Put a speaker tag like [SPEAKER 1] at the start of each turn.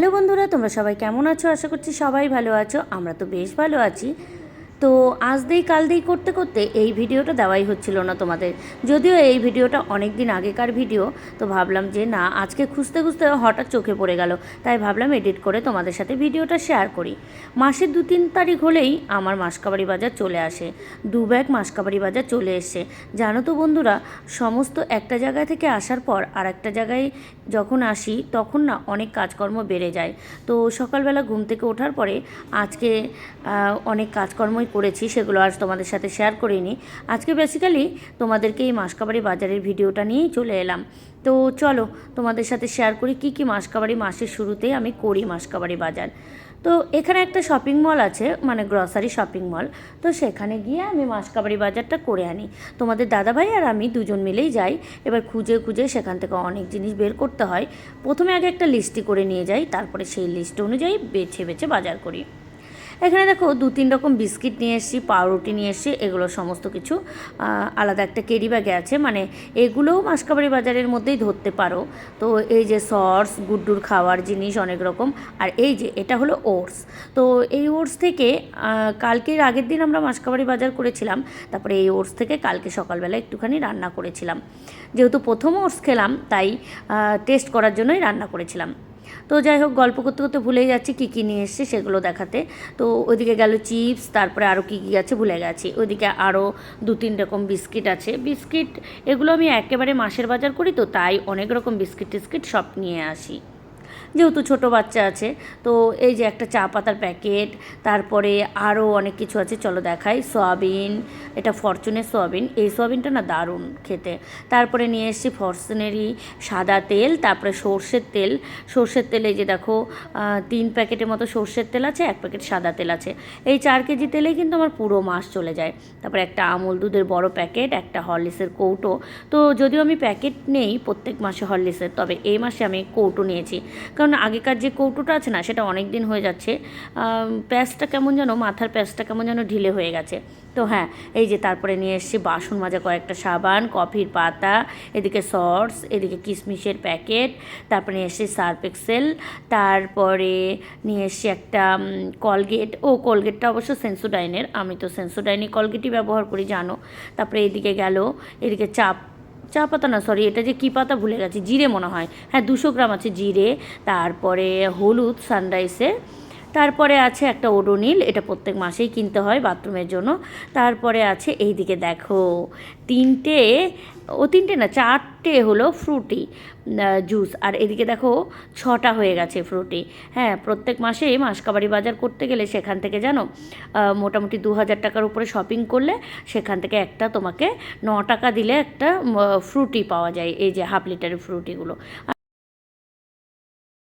[SPEAKER 1] Hello বন্ধুরা, তোমরা সবাই কেমন আছো? আশা করছি সবাই ভালো আছো। আমরা তো বেশ ভালো আছি। তো আজ দিই, কাল দিই করতে করতে এই ভিডিওটা দেওয়াই হচ্ছিল না তোমাদের। যদিও এই ভিডিওটা অনেক দিন আগেকার ভিডিও, তো ভাবলাম যে না, আজকে খুঁজতে খুঁজতে হঠাৎ চোখে পড়ে গেল। তাই ভাবলাম এডিট করে তোমাদের সাথে ভিডিওটা শেয়ার করি। মাসের দু তিন তারিখ হলেই আমার মাসকাবাড়ি বাজার চলে আসে। দু ব্যাগ মাসকাবাড়ি বাজার চলে এসছে। জানো তো বন্ধুরা, সমস্ত একটা জায়গা থেকে আসার পর আর একটা জায়গায় যখন আসি, তখন না অনেক কাজকর্ম বেড়ে যায়। তো সকালবেলা ঘুম থেকে ওঠার পরে আজকে অনেক কাজকর্মই করেছি সেগুলো আজ তোমাদের সাথে শেয়ার করিনি। আজকে বেসিক্যালি তোমাদেরকে এই মাসকাবাড়ি বাজারের ভিডিওটা নিয়েই চলে এলাম। তো চলো তোমাদের সাথে শেয়ার করি কী কী মাসকাবাড়ি মাসের শুরুতেই আমি করি মাসকাবাড়ি বাজার। তো এখানে একটা শপিং মল আছে মানে গ্রসারি শপিং মল তো সেখানে গিয়ে আমি মাসকাবাড়ি বাজারটা করে আনি। তোমাদের দাদাভাই আর আমি দুজন মিলেই যাই। এবার খুঁজে খুঁজে সেখান থেকে অনেক জিনিস বের করতে হয়। প্রথমে আগে একটা লিস্টি করে নিয়ে যাই, তারপরে সেই লিস্ট অনুযায়ী বেছে বেছে বাজার করি। এখানে দেখো দু তিন রকম বিস্কিট নিয়ে এসেছি, পাউরুটি নিয়ে এসেছি, এগুলো সমস্ত কিছু আলাদা একটা কেরি ব্যাগে আছে। মানে এগুলোও মাসকাবাড়ি বাজারের মধ্যেই ধরতে পারো। তো এই যে সস, গুড্ডুর খাওয়ার জিনিস অনেক রকম, আর এই যে এটা হলো ওটস। তো এই ওটস থেকে কালকের আগের দিন আমরা মাসকাবাড়ি বাজার করেছিলাম, তারপরে এই ওটস থেকে কালকে সকালবেলা একটুখানি রান্না করেছিলাম। যেহেতু প্রথম ওটস খেলাম, তাই টেস্ট করার জন্যই রান্না করেছিলাম। তো যাই হোক, গল্প করতে করতে ভুলে যাচ্ছি, কী কী নিয়ে এসছে সেগুলো দেখাতে। তো ওইদিকে গেল চিপস, তারপরে আরও কী কী আছে ভুলে গেছি। ওইদিকে আরও দু তিন রকম বিস্কিট আছে। বিস্কিট এগুলো আমি একেবারে মাসের বাজার করি তো, তাই অনেক রকম বিস্কিট টিস্কিট সব নিয়ে আসি। যেহেতু ছোট বাচ্চা আছে, তো এই যে একটা চা পাতার প্যাকেট, তারপরে আরও অনেক কিছু আছে, চলো দেখাই। সয়াবিন, এটা ফরচুনের সয়াবিন, এই সয়াবিনটা না দারুণ খেতে। তারপরে নিয়ে এসেছি ফরচুনেরই সাদা তেল, তারপরে সর্ষের তেল। সর্ষের তেল এই যে দেখো তিন প্যাকেটের মতো সর্ষের তেল আছে, এক প্যাকেট সাদা তেল আছে। এই চার কেজি তেলেই কিন্তু আমার পুরো মাস চলে যায়। তারপরে একটা আমুল দুধের বড় প্যাকেট, একটা হরলিক্সের কৌটো। তো যদিও আমি প্যাকেট নেই প্রত্যেক মাসে হরলিক্সের, তবে এই মাসে আমি কৌটো নিয়েছি। কারণ আগেকার যে কৌটোটা আছে না, সেটা অনেক দিন হয়ে যাচ্ছে। প্যাঁচটা কেমন যেন, মাথার প্যাঁচটা কেমন যেন ঢিলে হয়ে গেছে। তো হ্যাঁ এই যে তারপরে নিয়ে এসছি বাসন মাজা কয়েকটা সাবান, কফির পাতা, এদিকে সস, এদিকে কিশমিশের প্যাকেট, তারপরে নিয়ে এসেছি সার্ফ এক্সেল, তারপরে নিয়ে এসেছি একটা কলগেট। ও, কলগেটটা অবশ্য সেন্সোডাইনের, আমি তো সেন্সোডাইনই কলগেটই ব্যবহার করি, জানো। তারপরে এদিকে গেল, এদিকে চাপ চা পাতা না সরি এটা যে কী পাতা ভুলে গেছি, জিরে মনে হয়। হ্যাঁ দুশো গ্রাম আছে জিরে, তারপরে হলুদ সানরাইসের তারপরে আছে একটা ওডোনিল, এটা প্রত্যেক মাসেই কিনতে হয় বাথরুমের জন্য। তারপরে আছে এই দিকে দেখো, তিনটে, ও তিনটে না, চারটে হলো ফ্রুটি জুস। আর এদিকে দেখো, ছটা হয়ে গেছে ফ্রুটি। হ্যাঁ প্রত্যেক মাসেই মাসকাবাড়ি বাজার করতে গেলে সেখান থেকে জানো মোটামুটি দু হাজার টাকার উপরে শপিং করলে সেখান থেকে একটা তোমাকে ন টাকা দিলে একটা ফ্রুটি পাওয়া যায়, এই যে হাফ লিটারের ফ্রুটিগুলো।